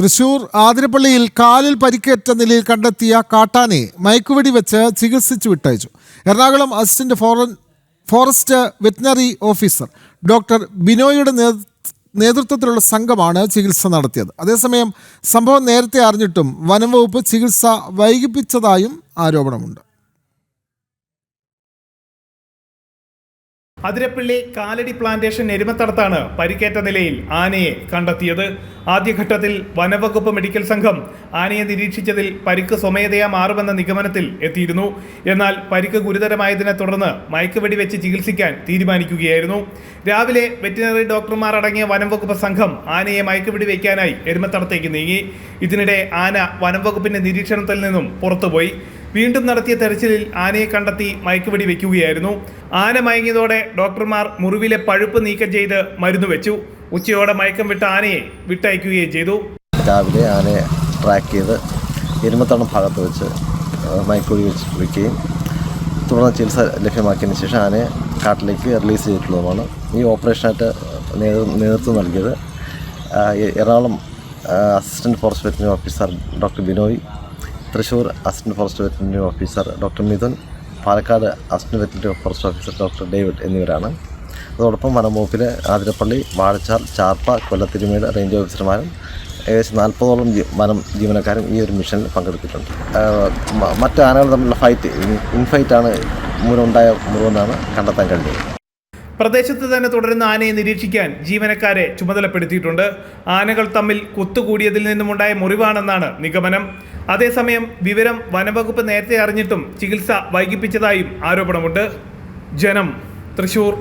തൃശൂർ ആതിരപ്പള്ളിയിൽ കാലിൽ പരിക്കേറ്റ നിലയിൽ കണ്ടെത്തിയ കാട്ടാനെ മയക്കുവെടി വെച്ച് ചികിത്സിച്ചു വിട്ടയച്ചു. എറണാകുളം അസിസ്റ്റന്റ് ഫോറൻ ഫോറസ്റ്റ് വെറ്റിനറി ഓഫീസർ ഡോക്ടർ ബിനോയുടെ നേതൃത്വത്തിലുള്ള സംഘമാണ് ചികിത്സ നടത്തിയത്. അതേസമയം സംഭവം നേരത്തെ അറിഞ്ഞിട്ടും വനം വകുപ്പ് ചികിത്സ വൈകിപ്പിച്ചതായും ആരോപണമുണ്ട്. അതിരപ്പള്ളി കാലടി പ്ലാന്റേഷൻ എരുമത്തടത്താണ് പരിക്കേറ്റ നിലയിൽ ആനയെ കണ്ടെത്തിയത്. ആദ്യഘട്ടത്തിൽ വനവകുപ്പ് മെഡിക്കൽ സംഘം ആനയെ നിരീക്ഷിച്ചതിൽ പരിക്ക് സ്വമേധയാ മാറുമെന്ന നിഗമനത്തിൽ എത്തിയിരുന്നു. എന്നാൽ പരിക്ക് ഗുരുതരമായതിനെ തുടർന്ന് മയക്കുവെടി വെച്ച് ചികിത്സിക്കാൻ തീരുമാനിക്കുകയായിരുന്നു. രാവിലെ വെറ്റിനറി ഡോക്ടർമാർ അടങ്ങിയ വനംവകുപ്പ് സംഘം ആനയെ മയക്കുവെടി വയ്ക്കാനായി എരുമത്തടത്തേക്ക് നീങ്ങി. ഇതിനിടെ ആന വനംവകുപ്പിന്റെ നിരീക്ഷണത്തിൽ നിന്നും പുറത്തുപോയി. വീണ്ടും നടത്തിയ തെരച്ചിലിൽ ആനയെ കണ്ടെത്തി മയക്കുവെടി വെക്കുകയായിരുന്നു. ആന മയങ്ങിയതോടെ ഡോക്ടർമാർ മുറിവിലെ പഴുപ്പ് നീക്കം ചെയ്ത് മരുന്ന് വെച്ചു. ഉച്ചയോടെ മയക്കം വിട്ട ആനയെ വിട്ടയക്കുകയും ചെയ്തു. രാവിലെ ആനയെ ട്രാക്ക് ചെയ്ത് എരുമത്തണം ഭാഗത്ത് വെച്ച് മയക്കുഴി വെച്ച് വയ്ക്കുകയും തുടർന്ന് ചികിത്സ ലഭ്യമാക്കിയതിന് ശേഷം ആനയെ കാട്ടിലേക്ക് റിലീസ് ചെയ്തിട്ടുള്ളതുമാണ്. ഈ ഓപ്പറേഷനായിട്ട് നേതൃത്വം നൽകിയത് Ernakulam assistant forest veterinary officer doctor Binoy Thrissur assistant forest veterinary officer doctor Mithun Palakkad assistant veterinary forest officer doctor David എന്നിവരാണ്. അതോടൊപ്പം വനംവകുപ്പിലെ ആതിരപ്പള്ളി വാഴച്ചാർ ചാർപ്പ കൊല്ലത്തിരുമേട് റേഞ്ച് ഓഫീസർമാരും ഏകദേശം നാൽപ്പതോളം വനം ജീവനക്കാരും ഈ ഒരു മിഷനിൽ പങ്കെടുത്തിട്ടുണ്ട്. മറ്റു ആനകൾ തമ്മിലുള്ള ഫൈറ്റ് ഇൻഫൈറ്റാണ് മൂലമുണ്ടായ മുറിവെന്നാണ് കണ്ടെത്താൻ കഴിഞ്ഞത്. പ്രദേശത്ത് തന്നെ തുടരുന്ന ആനയെ നിരീക്ഷിക്കാൻ ജീവനക്കാരെ ചുമതലപ്പെടുത്തിയിട്ടുണ്ട്. ആനകൾ തമ്മിൽ കുത്തുകൂടിയതിൽ നിന്നുമുണ്ടായ മുറിവാണെന്നാണ് നിഗമനം. അതേസമയം വിവരം വനംവകുപ്പ് നേരത്തെ അറിഞ്ഞിട്ടും ചികിത്സ വൈകിപ്പിച്ചതായും ആരോപണമുണ്ട്. ജനം തൃശൂർ.